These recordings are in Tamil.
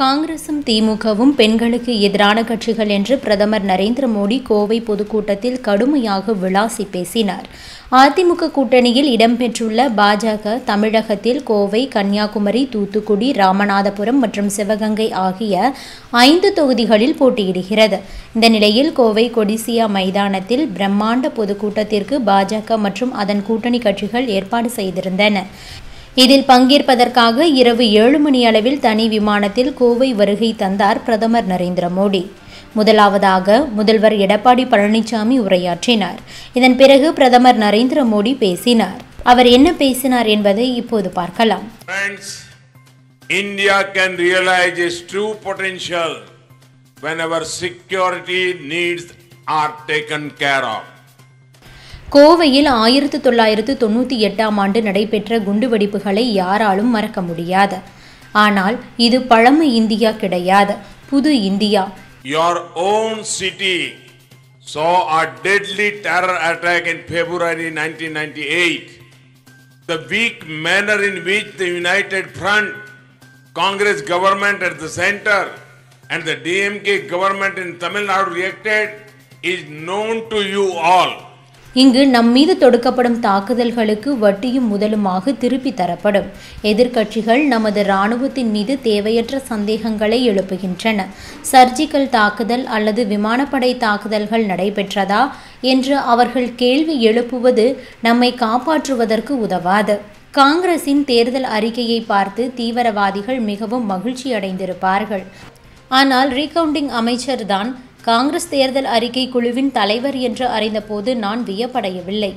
காங்கிரசும் திமுகவும் பெண்களுக்கு எதிரான கட்சிகள் என்று பிரதமர் நரேந்திர மோடி கோவை பொதுக்கூட்டத்தில் கடுமையாக விளாசி பேசினார். அதிமுக கூட்டணியில் இடம்பெற்றுள்ள பாஜக தமிழகத்தில் கோவை கன்னியாகுமரி தூத்துக்குடி ராமநாதபுரம் மற்றும் சிவகங்கை ஆகிய ஐந்து தொகுதிகளில் போட்டியிடுகிறது. இந்த நிலையில் கோவை கொடிசியா மைதானத்தில் பிரம்மாண்ட பொதுக்கூட்டத்திற்கு பாஜக மற்றும் அதன் கூட்டணி கட்சிகள் ஏற்பாடு செய்திருந்தன. இதில் பங்கேற்பதற்காக இரவு ஏழு மணி அளவில் தனி விமானத்தில் கோவை வருகை தந்தார் பிரதமர் நரேந்திர மோடி. முதலாவதாக முதல்வர் எடப்பாடி பழனிசாமி உரையாற்றினார். இதன் பிறகு பிரதமர் நரேந்திர மோடி பேசினார். அவர் என்ன பேசினார் என்பதை இப்போது பார்க்கலாம். Friends, India can realize its true potential when our security needs are taken care of. கோவையில் ஆயிரத்து தொள்ளாயிரத்து தொண்ணூற்றி எட்டாம் ஆண்டு நடைபெற்ற குண்டுவெடிப்புகளை யாராலும் மறக்க முடியாது ஆனால் இது பழமை இந்தியா கிடையாது புது India Your own city saw a deadly terror attack in February 1998. The weak manner in which the United Front, Congress government at the center, and the DMK government in Tamil Nadu reacted is known to you all. இங்கு நம் மீது தொடுக்கப்படும் தாக்குதல்களுக்கு வட்டியும் முதலுமாக திருப்பி தரப்படும். எதிர்க்கட்சிகள் நமது இராணுவத்தின் மீது தேவையற்ற சந்தேகங்களை எழுப்புகின்றன. சர்ஜிக்கல் தாக்குதல் அல்லது விமானப்படை தாக்குதல்கள் நடைபெற்றதா என்று அவர்கள் கேள்வி எழுப்புவது நம்மை காப்பாற்றுவதற்கு உதவாது. காங்கிரசின் தேர்தல் அறிக்கையை பார்த்து தீவிரவாதிகள் மிகவும் மகிழ்ச்சி அடைந்திருப்பார்கள் ஆனால் ரீகவுண்டிங் அமைச்சர்தான் காங்கிரஸ் தேர்தல் அறிக்கை குழுவின் தலைவர் என்று அறிந்தபோது நான் வியப்படையவில்லை.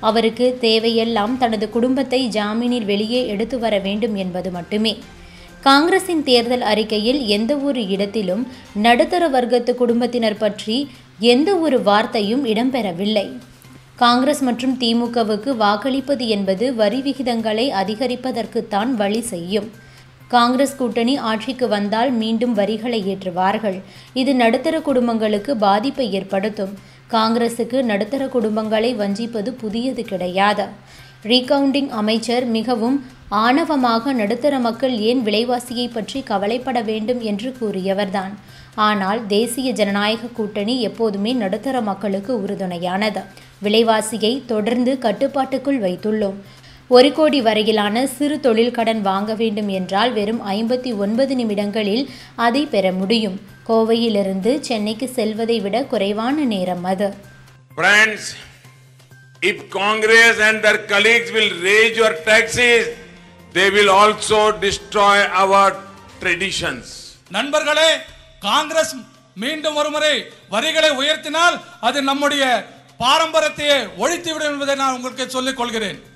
அவருக்கு தேவையெல்லாம் தனது குடும்பத்தை ஜாமீனில் வெளியே எடுத்து வர வேண்டும் என்பது மட்டுமே. காங்கிரசின் தேர்தல் அறிக்கையில் எந்த ஒரு இடத்திலும் நடுத்தர வர்க்கத்து குடும்பத்தினர் பற்றி எந்த ஒரு வார்த்தையும் இடம்பெறவில்லை. காங்கிரஸ் மற்றும் திமுகவுக்கு வாக்களிப்பது என்பது வரி விகிதங்களை அதிகரிப்பதற்குத்தான் வழி செய்யும். காங்கிரஸ் கூட்டணி ஆட்சிக்கு வந்தால் மீண்டும் வரிகளை ஏற்றுவார்கள். இது நடுத்தர குடும்பங்களுக்கு பாதிப்பை ஏற்படுத்தும். காங்கிரசுக்கு நடுத்தர குடும்பங்களை வஞ்சிப்பது புதியது கிடையாது. ரீகவுண்டிங் அமைச்சர் மிகவும் ஆணவமாக நடுத்தர மக்கள் ஏன் விலைவாசியை பற்றி கவலைப்பட வேண்டும் என்று கூறியவர்தான். ஆனால் தேசிய ஜனநாயக கூட்டணி எப்போதுமே நடுத்தர மக்களுக்கு உறுதுணையானது. விலைவாசியை தொடர்ந்து கட்டுப்பாட்டுக்குள் வைத்துள்ளோம். ஒரு கோடி வரையிலான சிறு தொழில் கடன் வாங்க வேண்டும் என்றால் வெறும் ஐம்பத்தி ஒன்பது நிமிடங்களில் அதை பெற முடியும். கோவையிலிருந்து சென்னைக்கு செல்வதை விட குறைவான நேரம் அது. Friends, if Congress and their colleagues will raise your taxes, they will also destroy our traditions. நண்பர்களே காங்கிரஸ் மீண்டும் ஒருமுறை வரிகளை உயர்த்தினால் அது நம்முடைய பாரம்பரியத்தையே ஒழித்துவிடும் என்பதை நான் உங்களுக்கு சொல்லிக் கொள்கிறேன்.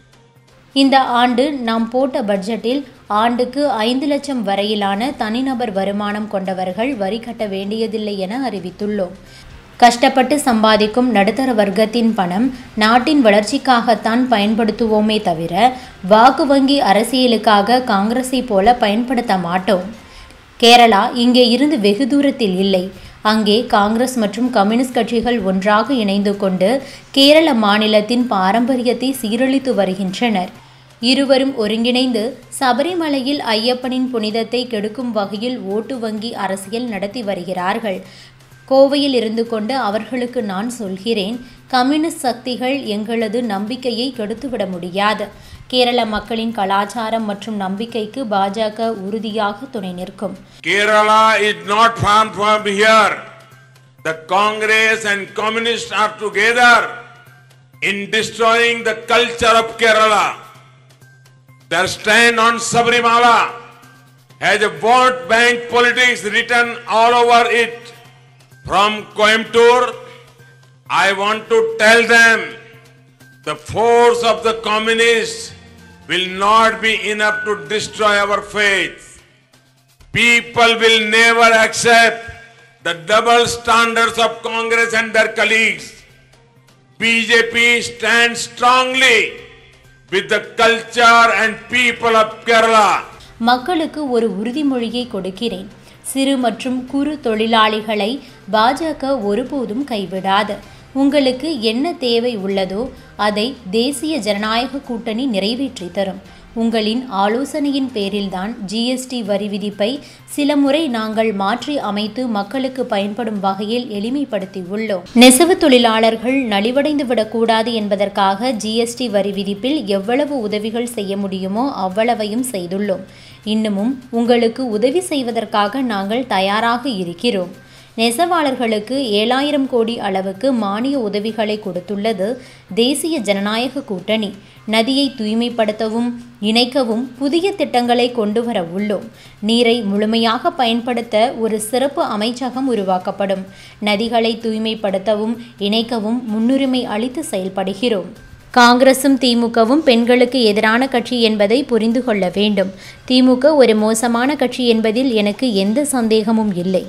இந்த ஆண்டு நாம் போட்ட பட்ஜெட்டில் ஆண்டுக்கு ஐந்து லட்சம் வரையிலான தனிநபர் வருமானம் கொண்டவர்கள் வரி கட்ட வேண்டியதில்லை என அறிவித்துள்ளோம். கஷ்டப்பட்டு சம்பாதிக்கும் நடுத்தர வர்க்கத்தின் பணம் நாட்டின் வளர்ச்சிக்காகத்தான் பயன்படுத்துவோமே தவிர வாக்கு வங்கி அரசியலுக்காக காங்கிரஸை போல பயன்படுத்த மாட்டோம். கேரளா இங்கே இருந்து வெகு தூரத்தில் இல்லை. அங்கே காங்கிரஸ் மற்றும் கம்யூனிஸ்ட் கட்சிகள் ஒன்றாக இணைந்து கொண்டு கேரள மாநிலத்தின் பாரம்பரியத்தை சீரழித்து வருகின்றனர். இருவரும் ஒருங்கிணைந்து சபரிமலையில் ஐயப்பனின் புனிதத்தை கெடுக்கும் வகையில் ஓட்டு வங்கி அரசியல் நடத்தி வருகிறார்கள். கோவையில் இருந்து கொண்டு அவர்களுக்கு நான் சொல்கிறேன் கம்யூனிஸ்ட் சக்திகள் எங்களது நம்பிக்கையை கெடுத்துவிட முடியாது. கேரள மக்களின் கலாச்சாரம் மற்றும் நம்பிக்கைக்கு பாஜக உறுதியாக துணை நிற்கும். Kerala is not form form here the Congress and communist are together in destroying the culture of Kerala Their stand on Sabrimala has a vote bank politics written all over it. From Coimbatore, I want to tell them the force of the communists will not be enough to destroy our faith. People will never accept the double standards of Congress and their colleagues. BJP stands strongly with the culture and people of Kerala. மக்களுக்கு ஒரு உறுதிமொழியை கொடுக்கிறேன். சிறு மற்றும் குறு தொழிலாளிகளை பாஜக ஒருபோதும் கைவிடாது. உங்களுக்கு என்ன தேவை உள்ளதோ அதை தேசிய ஜனநாயக கூட்டணி நிறைவேற்றி தரும். உங்களின் ஆலோசனையின் பேரில்தான் ஜிஎஸ்டி வரி விதிப்பை சில முறை நாங்கள் மாற்றி அமைத்து மக்களுக்கு பயன்படும் வகையில் எளிமைப்படுத்தி உள்ளோம் நெசவு தொழிலாளர்கள் நலிவடைந்து விடக்கூடாது என்பதற்காக ஜிஎஸ்டி வரி விதிப்பில் எவ்வளவு உதவிகள் செய்ய முடியுமோ அவ்வளவையும் செய்துள்ளோம். இன்னமும் உங்களுக்கு உதவி செய்வதற்காக நாங்கள் தயாராக இருக்கிறோம். நெசவாளர்களுக்கு ஏழாயிரம் கோடி அளவுக்கு மானிய உதவிகளை கொடுத்துள்ளது தேசிய ஜனநாயக கூட்டணி. நதியை தூய்மைப்படுத்தவும் இணைக்கவும் புதிய திட்டங்களை கொண்டு வர உள்ளோம். நீரை முழுமையாக பயன்படுத்த ஒரு சிறப்பு அமைச்சகம் உருவாக்கப்படும். நதிகளை தூய்மைப்படுத்தவும் இணைக்கவும் முன்னுரிமை அளித்து செயல்படுகிறோம். காங்கிரசும் திமுகவும் பெண்களுக்கு எதிரான கட்சி என்பதை புரிந்து கொள்ள வேண்டும். திமுக ஒரு மோசமான கட்சி என்பதில் எனக்கு எந்த சந்தேகமும் இல்லை.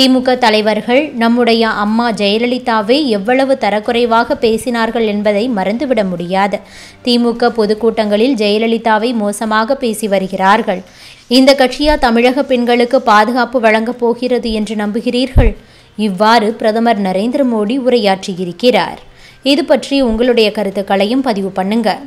திமுக தலைவர்கள் நம்முடைய அம்மா ஜெயலலிதாவை எவ்வளவு தரக்குறைவாக பேசினார்கள் என்பதை மறந்துவிட முடியாது. திமுக பொதுக்கூட்டங்களில் ஜெயலலிதாவை மோசமாக பேசி வருகிறார்கள். இந்த கட்சியா தமிழக பெண்களுக்கு பாதுகாப்பு வழங்கப் போகிறது என்று நம்புகிறீர்கள்? இவ்வாறு பிரதமர் நரேந்திர மோடி உரையாற்றியிருக்கிறார். இது பற்றி உங்களுடைய கருத்துக்களையும் பதிவு பண்ணுங்க.